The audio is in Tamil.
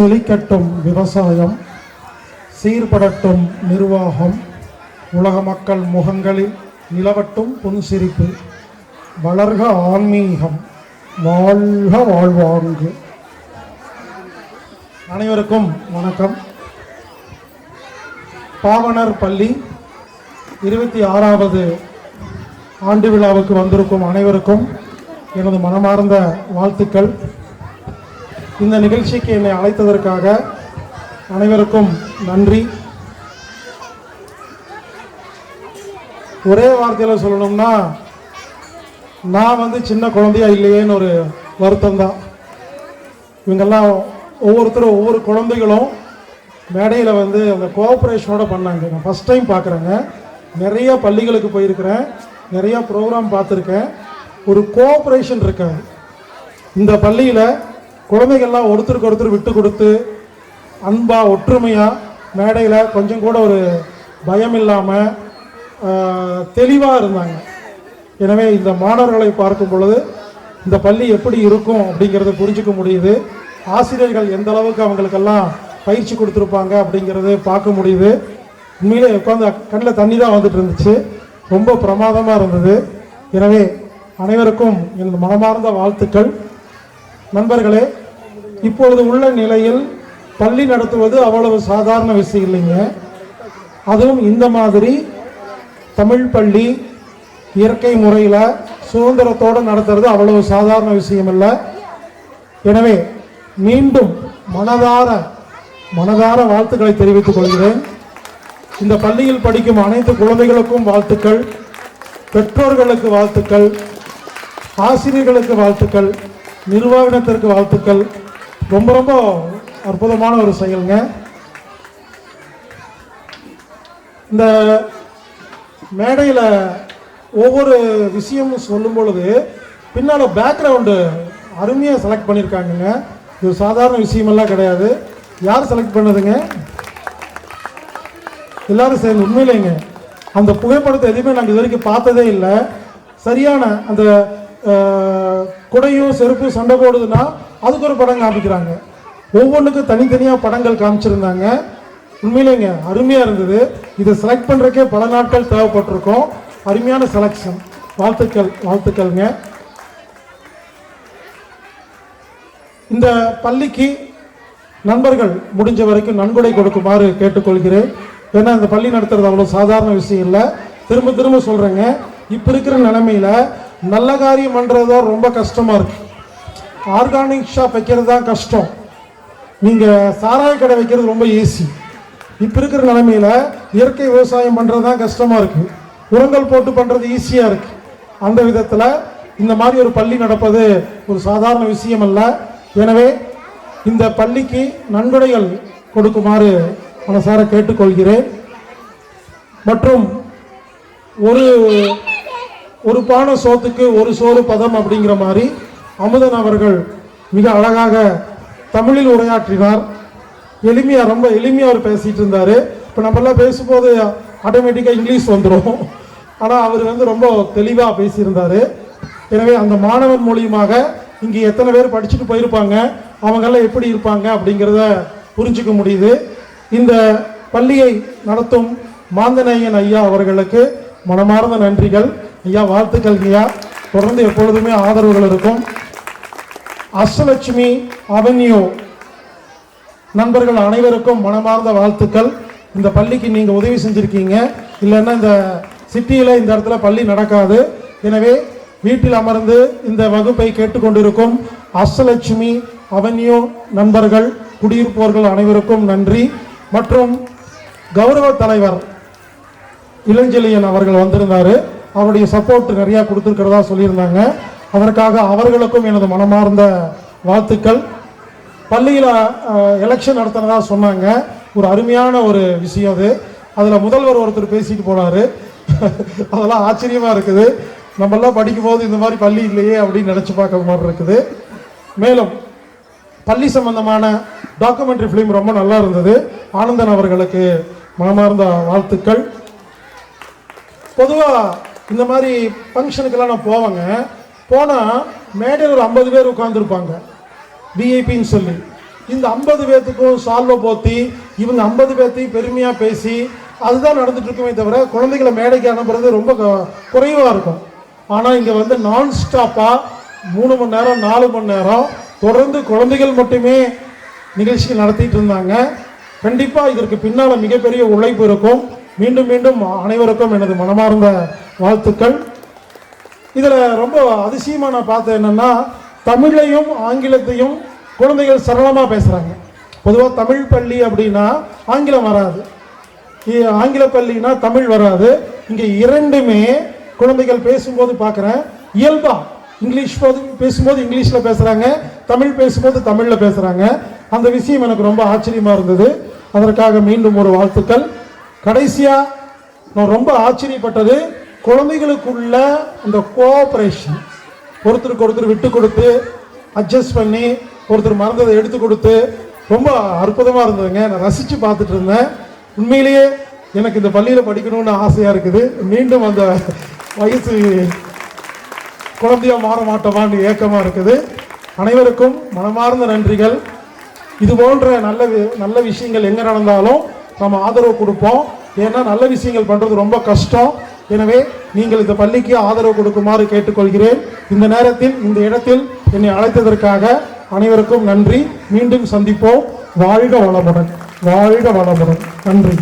செழிக்கட்டும் விவசாயம் சீர்படட்டும் நிர்வாகம் உலக மக்கள் முகங்களில் நிலவட்டும் புன்சிரிப்பு வளர்க ஆன்மீகம் வாழ்க வாழ்வாங்கு. அனைவருக்கும் வணக்கம். பாவனர் பள்ளி இருபத்தி ஆறாவது ஆண்டு விழாவுக்கு வந்திருக்கும் அனைவருக்கும் எனது மனமார்ந்த வாழ்த்துக்கள். இந்த நிகழ்ச்சிக்கு என்னை அழைத்ததற்காக அனைவருக்கும் நன்றி. ஒரே வார்த்தையில் சொல்லணும்னா நான் வந்து சின்ன குழந்தையா இல்லையேன்னு ஒரு வருத்தம் தான் இவங்கெல்லாம் ஒவ்வொருத்தரும் ஒவ்வொரு குழந்தைகளும் மேடையில் வந்து அந்த கோஆப்ரேஷனோட பண்ணாங்க. நான் ஃபஸ்ட் டைம் பார்க்குறேங்க நிறைய பள்ளிகளுக்கு போயிருக்கிறேன். நிறையா ப்ரோக்ராம் பார்த்துருக்கேன். ஒரு கோஆப்ரேஷன் இருக்காது. இந்த பள்ளியில் குழந்தைகள்லாம் ஒருத்தருக்கு ஒருத்தர் விட்டு கொடுத்து அன்பாக ஒற்றுமையாக மேடையில் கொஞ்சம் கூட ஒரு பயம் இல்லாமல் தெளிவாக இருந்தாங்க. எனவே இந்த மாணவர்களை பார்க்கும் பொழுது இந்த பள்ளி எப்படி இருக்கும் அப்படிங்கிறத புரிஞ்சுக்க முடியுது. ஆசிரியர்கள் எந்த அளவுக்கு அவங்களுக்கெல்லாம் பயிற்சி கொடுத்துருப்பாங்க அப்படிங்கிறது பார்க்க முடியுது. உண்மையிலே உட்காந்து கண்ணில் தண்ணி தான் வந்துட்டு இருந்துச்சு. ரொம்ப பிரமாதமாக இருந்தது. எனவே அனைவருக்கும் எனது மனமார்ந்த வாழ்த்துக்கள். நண்பர்களே இப்பொழுது உள்ள நிலையில் பள்ளி நடத்துவது அவ்வளவு சாதாரண விஷயம் இல்லைங்க. அதுவும் இந்த மாதிரி தமிழ் பள்ளி இயற்கை முறையில் சுதந்திரத்தோடு நடத்துறது அவ்வளவு சாதாரண விஷயம் இல்லை எனவே மீண்டும் மனதார மனதார வாழ்த்துக்களை தெரிவித்துக் கொள்கிறேன். இந்த பள்ளியில் படிக்கும் அனைத்து குழந்தைகளுக்கும் வாழ்த்துக்கள் பெற்றோர்களுக்கு வாழ்த்துக்கள் ஆசிரியர்களுக்கு வாழ்த்துக்கள் நிர்வாகத்திற்கு வாழ்த்துக்கள் ரொம்ப ரொம்ப அற்புதமான ஒரு செயலுங்க. இந்த மேடையில் ஒவ்வொரு விஷயமும் சொல்லும் பொழுது பின்னால் பேக்ரவுண்டு அருமையாக செலக்ட் பண்ணியிருக்காங்கங்க இது சாதாரண விஷயமெல்லாம் கிடையாது. யார் செலக்ட் பண்ணதுங்க? எல்லாரும் சேர்ந்து உண்மையிலேங்க. அந்த புகைப்படத்தை எதுவுமே நாங்கள் இது வரைக்கும் பார்த்ததே இல்லை. சரியான அந்த குடையும் செருப்பும் சண்டை போடுதுன்னா அதுக்கு ஒரு படம் காமிக்கிறாங்க. ஒவ்வொன்றுக்கும் தனித்தனியாக படங்கள் காமிச்சிருந்தாங்க. உண்மையிலேங்க அருமையாக இருந்தது. இதை செலக்ட் பண்ணுறக்கே பல நாட்கள் தேவைப்பட்டிருக்கும். அருமையான செலெக்ஷன் வாழ்த்துக்கள் வாழ்த்துக்கள்ங்க. இந்த பள்ளிக்கு நண்பர்கள் முடிஞ்ச வரைக்கும் நன்கொடை கொடுக்குமாறு கேட்டுக்கொள்கிறேன். ஏன்னா இந்த பள்ளி நடத்துறது அவ்வளோ சாதாரண விஷயம் இல்லை. திரும்ப திரும்ப சொல்கிறேங்க இப்போ இருக்கிற நிலைமையில நல்ல காரியம் பண்ணுறது தான் ரொம்ப கஷ்டமாக இருக்குது ஆர்கானிக் ஷாப் வைக்கிறது தான் கஷ்டம். நீங்கள் சாராய கடை வைக்கிறது ரொம்ப ஈஸி இப்போ இருக்கிற நிலமையில் இயற்கை விவசாயம் பண்ணுறது தான் கஷ்டமாக இருக்குது உரங்கள் போட்டு பண்ணுறது ஈஸியாக இருக்குது அந்த விதத்தில் இந்த மாதிரி ஒரு பள்ளி நடப்பது ஒரு சாதாரண விஷயம் அல்ல. எனவே இந்த பள்ளிக்கு நன்கொடைகள் கொடுக்குமாறு மனசார கேட்டுக்கொள்கிறேன். மற்றும் ஒரு ஒரு பானை சோத்துக்கு ஒரு சோறு பதம் அப்படிங்கிற மாதிரி அமுதன் அவர்கள் மிக அழகாக தமிழில் உரையாற்றினார். எளிமையாக ரொம்ப எளிமையாக அவர் பேசிகிட்டு இருந்தார். இப்போ நம்மளாம் பேசும்போது ஆட்டோமேட்டிக்காக இங்கிலீஷ் வந்துடும் ஆனால் அவர் வந்து ரொம்ப தெளிவாக பேசியிருந்தார். எனவே அந்த மாணவன் மூலியமாக இங்கே எத்தனை பேர் படிச்சுட்டு போயிருப்பாங்க அவங்கெல்லாம் எப்படி இருப்பாங்க அப்படிங்கிறத புரிஞ்சுக்க முடியுது. இந்த பள்ளியை நடத்தும் மாந்தநேயன் ஐயா அவர்களுக்கு மனமார்ந்த நன்றிகள். ஐயா வாழ்த்துக்கள் ஐயா தொடர்ந்து எப்பொழுதுமே ஆதரவுகள் இருக்கும். அஷ்டலட்சுமி அவென்யூ. நண்பர்கள் அனைவருக்கும் மனமார்ந்த வாழ்த்துக்கள். இந்த பள்ளிக்கு நீங்கள் உதவி செஞ்சுருக்கீங்க. இல்லைன்னா இந்த சிட்டியில் இந்த இடத்துல பள்ளி நடக்காது. எனவே வீட்டில் அமர்ந்து இந்த வகுப்பை கேட்டுக்கொண்டிருக்கும் அஷ்டலட்சுமி அவென்யூ நண்பர்கள் குடியிருப்போர்கள் அனைவருக்கும் நன்றி. மற்றும் கௌரவ தலைவர் இளஞ்செழியன் அவர்கள் வந்திருந்தார். அவருடைய சப்போர்ட் நிறையா கொடுத்துருக்கிறதா சொல்லியிருந்தாங்க. அதற்காக அவர்களுக்கும் எனது மனமார்ந்த வாழ்த்துக்கள். பள்ளியில் எலெக்ஷன் நடத்தினதா சொன்னாங்க. ஒரு அருமையான ஒரு விஷயம் அது. அதில் முதல்வர் ஒருத்தர் பேசிட்டு போனார். அதெல்லாம் ஆச்சரியமாக இருக்குது. நம்மெல்லாம் படிக்கும்போது இந்த மாதிரி பள்ளி இல்லையே அப்படின்னு நினச்சி பார்க்க மாதிரி இருக்குது. மேலும் பள்ளி சம்பந்தமான டாக்குமெண்ட்ரி ஃபிலிம் ரொம்ப நல்லா இருந்தது. ஆனந்தன் அவர்களுக்கு மனமார்ந்த வாழ்த்துக்கள். பொதுவாக இந்த மாதிரி ஃபங்க்ஷனுக்கெல்லாம் நான் போவேங்க. போனால் மேடையில் ஒரு ஐம்பது பேர் உட்காந்துருப்பாங்க விஐபின்னு சொல்லி. இந்த ஐம்பது பேர்த்துக்கும் சால்வை போத்தி இவங்க ஐம்பது பேர்த்தையும் பெருமையாக பேசி அதுதான் நடந்துட்டு இருக்குமே தவிர குழந்தைகளை மேடைக்கு அனுப்புறது ரொம்ப குறைவாக இருக்கும். ஆனால் இங்கே வந்து நான் ஸ்டாப்பாக மூணு மணி நேரம் நாலு மணி நேரம் தொடர்ந்து குழந்தைகள் மட்டுமே நிகழ்ச்சிகள் நடத்திட்டு இருந்தாங்க. கண்டிப்பாக இதற்கு பின்னால் மிகப்பெரிய உழைப்பு இருக்கும். மீண்டும் மீண்டும் அனைவருக்கும் எனது மனமார்ந்த வாழ்த்துக்கள். இதில் ரொம்ப அதிசயமாக நான் பார்த்தேன் என்னென்னா தமிழையும் ஆங்கிலத்தையும் குழந்தைகள் சரளமாக பேசுகிறாங்க பொதுவாக தமிழ் பள்ளி அப்படின்னா ஆங்கிலம் வராது. ஆங்கில பள்ளினா தமிழ் வராது. இங்கே இரண்டுமே குழந்தைகள் பேசும்போது பார்க்குறேன். இயல்பா இங்கிலீஷ் போது பேசும்போது இங்கிலீஷில் பேசுகிறாங்க தமிழ் பேசும்போது தமிழில் பேசுகிறாங்க அந்த விஷயம் எனக்கு ரொம்ப ஆச்சரியமாக இருந்தது. அதற்காக மீண்டும் ஒரு வாழ்த்துக்கள். கடைசியாக நான் ரொம்ப ஆச்சரியப்பட்டது. குழந்தைகளுக்குள்ள இந்த கோஆப்ரேஷன் ஒருத்தருக்கு ஒருத்தர் விட்டு கொடுத்து அட்ஜஸ்ட் பண்ணி ஒருத்தர் மறந்ததை எடுத்து கொடுத்து ரொம்ப அற்புதமாக இருந்ததுங்க. நான் ரசித்து பார்த்துட்டு இருந்தேன். உண்மையிலேயே எனக்கு இந்த பள்ளியில் படிக்கணும்னு ஆசையாக இருக்குது. மீண்டும் அந்த வயசு குழந்தையாக மாற மாட்டோமான்னு ஏக்கமாக இருக்குது. அனைவருக்கும் மனமார்ந்த நன்றிகள். இது போன்ற நல்ல நல்ல விஷயங்கள் எங்கே நடந்தாலும் நம்ம ஆதரவு கொடுப்போம். ஏன்னா நல்ல விஷயங்கள் பண்ணுறது ரொம்ப கஷ்டம். எனவே நீங்கள் இந்த பள்ளிக்கு ஆதரவு கொடுக்குமாறு கேட்டுக்கொள்கிறேன். இந்த நேரத்தில் இந்த இடத்தில் என்னை அழைத்ததற்காக அனைவருக்கும் நன்றி. மீண்டும் சந்திப்போம். வாழ்க வளமுடன். வாழ்க வளமுடன். நன்றி.